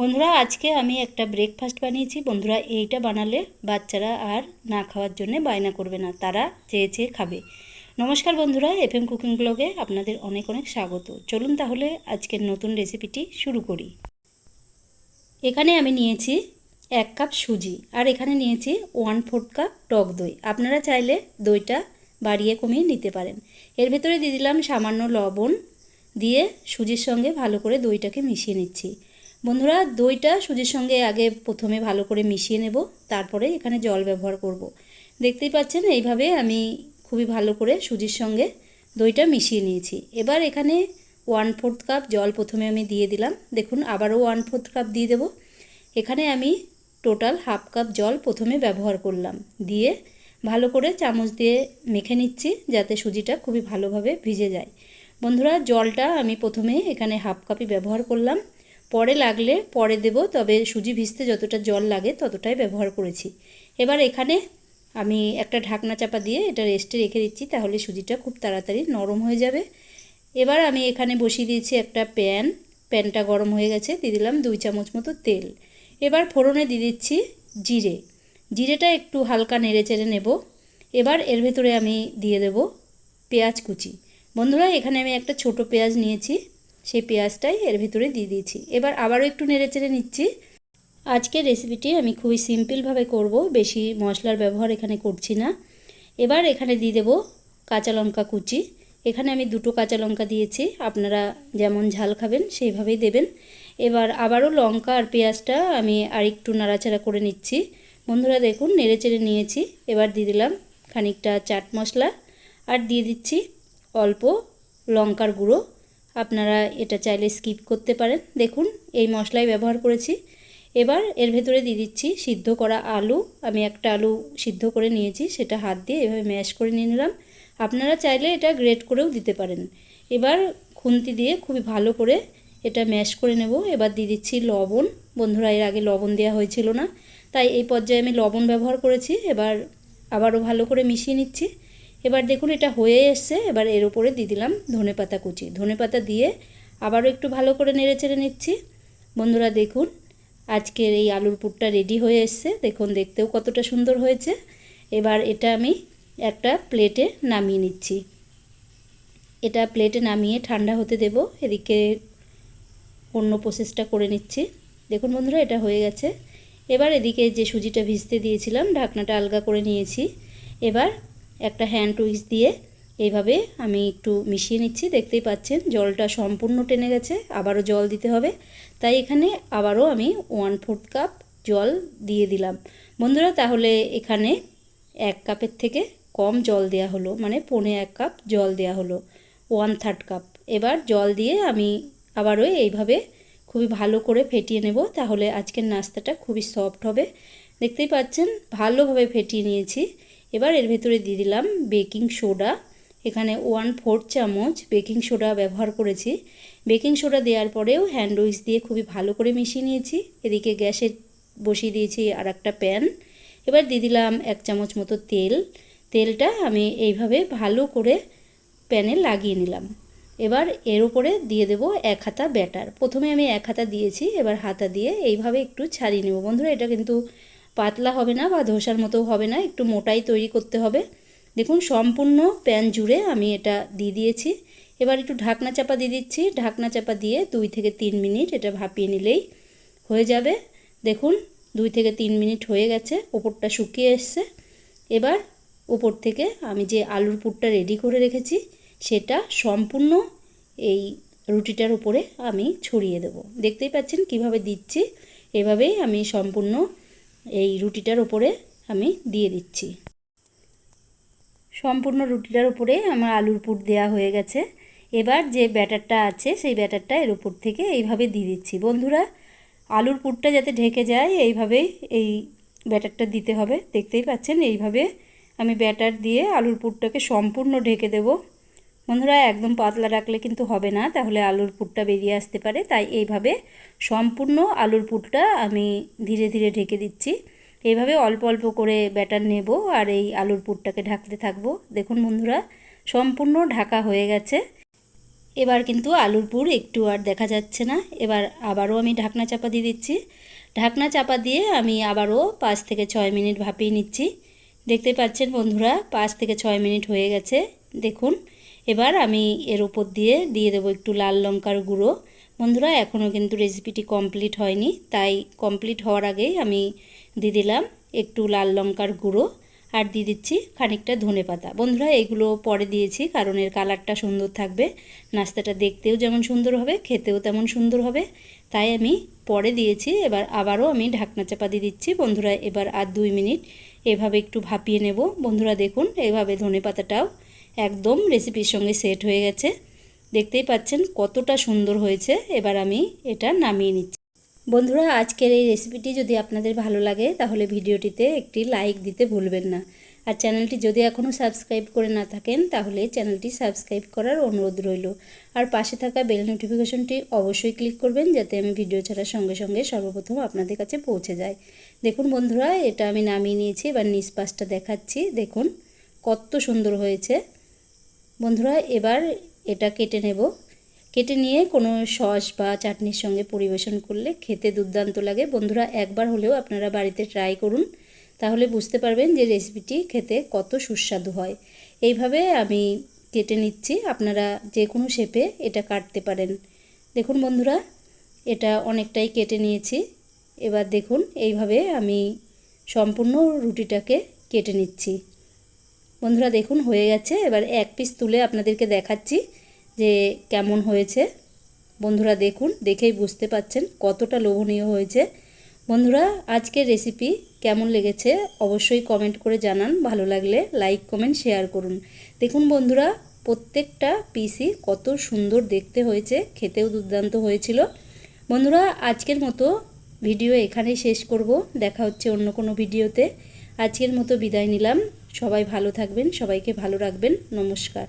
বন্ধুরা, আজকে আমি একটা ব্রেকফাস্ট বানিয়েছি। বন্ধুরা, এইটা বানালে বাচ্চারা আর না খাওয়ার জন্য বায়না করবে না, তারা চেয়ে চেয়ে খাবে। নমস্কার বন্ধুরা এফ এম কুকিং ব্লগে আপনাদের অনেক অনেক স্বাগত। চলুন তাহলে আজকের নতুন রেসিপিটি শুরু করি। এখানে আমি নিয়েছি এক কাপ সুজি, আর এখানে নিয়েছি ওয়ান ফোর্থ কাপ টক দই। আপনারা চাইলে দইটা বাড়িয়ে কমিয়ে নিতে পারেন। এর ভেতরে দিয়ে দিলাম সামান্য লবণ, দিয়ে সুজির সঙ্গে ভালো করে দইটাকে মিশিয়ে নিচ্ছি। বন্ধুরা দইটা সুজির সঙ্গে আগে প্রথমে ভালো করে মিশিয়ে নেব, তারপরে এখানে জল ব্যবহার করব। দেখতেই পাচ্ছেন, এইভাবে আমি খুবই ভালো করে সুজির সঙ্গে দইটা মিশিয়ে নিয়েছি। এবার এখানে ওয়ান ফোর্থ কাপ জল প্রথমে আমি দিয়ে দিলাম। দেখুন, আবারও ওয়ান ফোর্থ কাপ দিয়ে দেব। এখানে আমি টোটাল হাফ কাপ জল প্রথমে ব্যবহার করলাম। দিয়ে ভালো করে চামচ দিয়ে মেখে নিচ্ছি, যাতে সুজিটা খুবই ভালোভাবে ভিজে যায়। বন্ধুরা, জলটা আমি প্রথমে এখানে হাফ কাপই ব্যবহার করলাম। পরে লাগলে পরে দেব, তবে সুজি ভিজতে যতটা জল লাগে ততটাই ব্যবহার করেছি। এবার এখানে আমি একটা ঢাকনা চাপা দিয়ে এটা রেস্টে রেখে দিচ্ছি, তাহলে সুজিটা খুব তাড়াতাড়ি নরম হয়ে যাবে। এবার আমি এখানে বসিয়ে দিয়েছি একটা প্যান, প্যানটা গরম হয়ে গেছে, দিয়ে দিলাম দুই চামচ মতো তেল। এবার ফোড়নে দিয়ে দিচ্ছি জিরে। জিরেটা একটু হালকা নেড়ে চেড়ে নেব। এবার এর ভেতরে আমি দিয়ে দেব পেঁয়াজ কুচি। বন্ধুরা, এখানে আমি একটা ছোট পেঁয়াজ নিয়েছি। সেই পেঁয়াজটাই এর ভিতরে দিয়ে দিয়েছি। এবার আবারও একটু নেড়ে চেড়ে নিচ্ছি। আজকের রেসিপিটি আমি খুবই সিম্পলভাবে করব, বেশি মশলার ব্যবহার এখানে করছি না। এবার এখানে দিয়ে দেব কাঁচা লঙ্কা কুচি। এখানে আমি দুটো কাঁচা লঙ্কা দিয়েছি, আপনারা যেমন ঝাল খাবেন সেইভাবেই দেবেন। এবার আবারও লঙ্কা আর পেঁয়াজটা আমি আরেকটু নাড়াচাড়া করে নিচ্ছি। বন্ধুরা দেখুন, নেড়ে চেড়ে নিয়েছি। এবার দিয়ে দিলাম খানিকটা চাট মশলা। আর দিয়ে দিচ্ছি অল্প লঙ্কার গুঁড়ো। আপনারা এটা চাইলে স্কিপ করতে পারেন। দেখুন, এই মশলাই ব্যবহার করেছি। এবার এর ভেতরে দিয়ে দিচ্ছি সিদ্ধ করা আলু। আমি একটা আলু সিদ্ধ করে নিয়েছি, সেটা হাত দিয়ে এভাবে ম্যাশ করে নিয়ে নিলাম। আপনারা চাইলে এটা গ্রেট করেও দিতে পারেন। এবার খুন্তি দিয়ে খুবই ভালো করে এটা ম্যাশ করে নেব। এবার দিয়ে দিচ্ছি লবণ। বন্ধুরা, এর আগে লবণ দেওয়া হয়েছিল না, তাই এই পর্যায়ে আমি লবণ ব্যবহার করেছি। এবার আবারও ভালো করে মিশিয়ে নিচ্ছি। এবার দেখুন, এটা হয়ে এসছে। এবার এর উপরে দিয়ে দিলাম ধনে পাতা কুচি। ধনে পাতা দিয়ে আবারও একটু ভালো করে নেড়ে চেড়ে নিচ্ছি। বন্ধুরা, দেখুন, আজকের এই আলুর পুরটা রেডি হয়ে এসছে। দেখুন, দেখতেও কতটা সুন্দর হয়েছে। এবার এটা আমি একটা প্লেটে নামিয়ে নিচ্ছি। এটা প্লেটে নামিয়ে ঠান্ডা হতে দেব। এদিকে অন্য প্রসেসটা করে নিচ্ছি। দেখুন বন্ধুরা, এটা হয়ে গেছে। এবার এদিকে যে সুজিটা ভিজতে দিয়েছিলাম, ঢাকনাটা আলগা করে নিয়েছি। এবার একটা হ্যান্ড উইক্স দিয়ে এইভাবে আমি একটু মিশিয়ে নিচ্ছি। দেখতেই পাচ্ছেন, জলটা সম্পূর্ণ টেনে গেছে, আবারও জল দিতে হবে। তাই এখানে আবারও আমি ওয়ান ফোর্থ কাপ জল দিয়ে দিলাম। বন্ধুরা, তাহলে এখানে এক কাপের থেকে কম জল দেয়া হলো মানে পৌনে এক কাপ জল দেয়া হলো ওয়ান থার্ড কাপ এবার জল দিয়ে আমি আবারও এইভাবে খুবই ভালো করে ফেটিয়ে নেব, তাহলে আজকের নাস্তাটা খুবই সফট হবে। দেখতেই পাচ্ছেন, ভালোভাবে ফেটিয়ে নিয়েছি। এবার এর ভেতরে দিয়ে দিলাম বেকিং সোডা। এখানে ওয়ান ফোর চামচ বেকিং সোডা ব্যবহার করেছি। বেকিং সোডা দেওয়ার পরেও হ্যান্ড উইক্স দিয়ে খুবই ভালো করে মিশিয়ে নিয়েছি। এদিকে গ্যাসে বসিয়ে দিয়েছি আর একটা প্যান। এবার দিয়ে দিলাম এক চামচ মতো তেল। তেলটা আমি এইভাবে ভালো করে প্যানে লাগিয়ে নিলাম। এবার এর উপরে দিয়ে দেব এক হাতা ব্যাটার। প্রথমে আমি এক হাতা দিয়েছি, এবার হাতা দিয়ে এইভাবে একটু ছাড়িয়ে নেব। বন্ধুরা, এটা কিন্তু পাতলা হবে না বা ধোসার মতো হবে না, একটু মোটাই তৈরি করতে হবে। দেখুন, সম্পূর্ণ প্যান জুড়ে আমি এটা দিয়ে দিয়েছি। এবার একটু ঢাকনা চাপা দিয়ে দিচ্ছি। ঢাকনা চাপা দিয়ে দুই থেকে তিন মিনিট এটা ভাপিয়ে নিলেই হয়ে যাবে। দেখুন, দুই থেকে তিন মিনিট হয়ে গেছে, ওপরটা শুকিয়ে এসছে। এবার উপর থেকে আমি যে আলুর পুরটা রেডি করে রেখেছি, সেটা সম্পূর্ণ এই রুটিটার উপরে আমি ছড়িয়ে দেব। দেখতেই পাচ্ছেন কীভাবে দিচ্ছি? এভাবেই আমি সম্পূর্ণ এই রুটিটার উপরে আমি দিয়ে দিচ্ছি। সম্পূর্ণ রুটিটার উপরে আমার আলুর পুর দেওয়া হয়ে গেছে। এবার যে ব্যাটারটা আছে, সেই ব্যাটারটা এর উপর থেকে এইভাবে দিয়ে দিচ্ছি। বন্ধুরা, আলুর পুরটা যাতে ঢেকে যায়, এইভাবেই এই ব্যাটারটা দিতে হবে। দেখতেই পাচ্ছেন, এইভাবে আমি ব্যাটার দিয়ে আলুর পুরটাকে সম্পূর্ণ ঢেকে দেব। বন্ধুরা, একদম পাতলা রাখলে কিন্তু হবে না। তাহলে আলুর পুরটা বেরিয়ে আসতে পারে। তাই এইভাবে সম্পূর্ণ আলুর পুরটা আমি ধীরে ধীরে ঢেকে দিচ্ছি। এইভাবে অল্প অল্প করে ব্যাটার নেব আর এই আলুর পুরটাকে ঢাকতে থাকব। দেখুন বন্ধুরা, সম্পূর্ণ ঢাকা হয়ে গেছে। এবার কিন্তু আলুর পুর একটু আর দেখা যাচ্ছে না। এবার আবারও আমি ঢাকনা চাপা দিয়ে দিচ্ছি। ঢাকনা চাপা দিয়ে আমি আবারও পাঁচ থেকে ছয় মিনিট ভাপিয়ে নিচ্ছি। দেখতে পাচ্ছেন বন্ধুরা, পাঁচ থেকে ছয় মিনিট হয়ে গেছে। দেখুন এবার আমি এর উপর দিয়ে দিয়ে দেবো একটু লাল লঙ্কার গুঁড়ো। বন্ধুরা এখনও কিন্তু রেসিপিটি কমপ্লিট হয়নি, তাই কমপ্লিট হওয়ার আগেই আমি দিয়ে দিলাম একটু লাল লঙ্কার গুঁড়ো আর দিয়ে দিচ্ছি খানিকটা ধনে পাতা। বন্ধুরা, এগুলো পরে দিয়েছি কারণ এর কালারটা সুন্দর থাকবে। নাস্তাটা দেখতেও যেমন সুন্দর হবে, খেতেও তেমন সুন্দর হবে। তাই আমি পরে দিয়েছি, এবার আবারও আমি ঢাকনা চাপা দিয়ে দিচ্ছি। বন্ধুরা, এবার আর দুই মিনিট এভাবে একটু ভাপিয়ে নেব। বন্ধুরা, দেখুন, এভাবে ধনে পাতাটাও একদম রেসিপির সঙ্গে সেট হয়ে গেছে। দেখতেই পাচ্ছেন কতটা সুন্দর হয়েছে। এবার আমি এটা নামিয়ে নিচ্ছি। বন্ধুরা, আজকের এই রেসিপিটি যদি আপনাদের ভালো লাগে, তাহলে ভিডিওটিতে একটি লাইক দিতে ভুলবেন না। আর চ্যানেলটি যদি এখনও সাবস্ক্রাইব করে না থাকেন, তাহলে চ্যানেলটি সাবস্ক্রাইব করার অনুরোধ রইল। আর পাশে থাকা বেল নোটিফিকেশনটি অবশ্যই ক্লিক করবেন, যাতে আমি ভিডিও ছাড়ার সঙ্গে সঙ্গে সর্বপ্রথম আপনাদের কাছে পৌঁছে যায় দেখুন বন্ধুরা, এটা আমি নামিয়ে নিয়েছি। এবার নিচ পাশটা দেখাচ্ছি। দেখুন কত সুন্দর হয়েছে। বন্ধুরা, এবার এটা কেটে নেব। কেটে নিয়ে কোনো সস বা চাটনির সঙ্গে পরিবেশন করলে খেতে দুর্দান্ত লাগে। বন্ধুরা, একবার হলেও আপনারা বাড়িতে ট্রাই করুন। তাহলে বুঝতে পারবেন যে রেসিপিটি খেতে কত সুস্বাদু হয়। এইভাবে আমি কেটে নিচ্ছি। আপনারা যে কোনো শেপে এটা কাটতে পারেন। দেখুন বন্ধুরা, এটা অনেকটাই কেটে নিয়েছি। এবার দেখুন, এইভাবে আমি সম্পূর্ণ রুটিটাকে কেটে নিচ্ছি। বন্ধুরা দেখুন, হয়ে গেছে। এবার এক পিস তুলে আপনাদেরকে দেখাচ্ছি যে কেমন হয়েছে। বন্ধুরা দেখুন, দেখেই বুঝতে পাচ্ছেন কতটা লোভনীয় হয়েছে। বন্ধুরা, আজকের রেসিপি কেমন লেগেছে অবশ্যই কমেন্ট করে জানান। ভালো লাগলে লাইক কমেন্ট শেয়ার করুন। দেখুন বন্ধুরা, প্রত্যেকটা পিসই কত সুন্দর দেখতে হয়েছে, খেতেও দুর্দান্ত হয়েছিল। বন্ধুরা, আজকের মতো ভিডিও এখানেই শেষ করব। দেখা হচ্ছে অন্য কোনো ভিডিওতে আজকের মতো বিদায় নিলাম। সবাই ভালো থাকবেন সবাইকে ভালো রাখবেন নমস্কার।